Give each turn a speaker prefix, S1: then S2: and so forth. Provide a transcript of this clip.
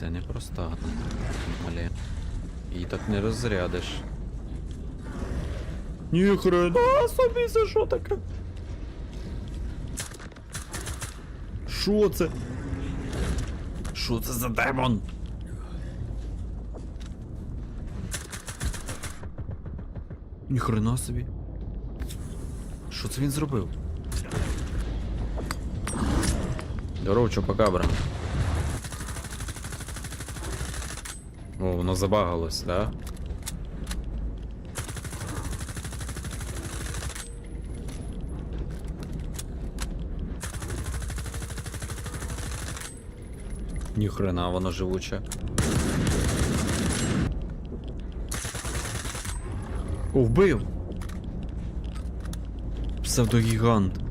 S1: Це не проста. Її так не розрядиш. Ніхрена собі це що таке? Що це? Що це за демон? Ніхрена собі. Що це він зробив? Здорово, чупакабра. О, воно забагалось, да? Ніхрена воно живуче. О, вбив! Псевдогігант.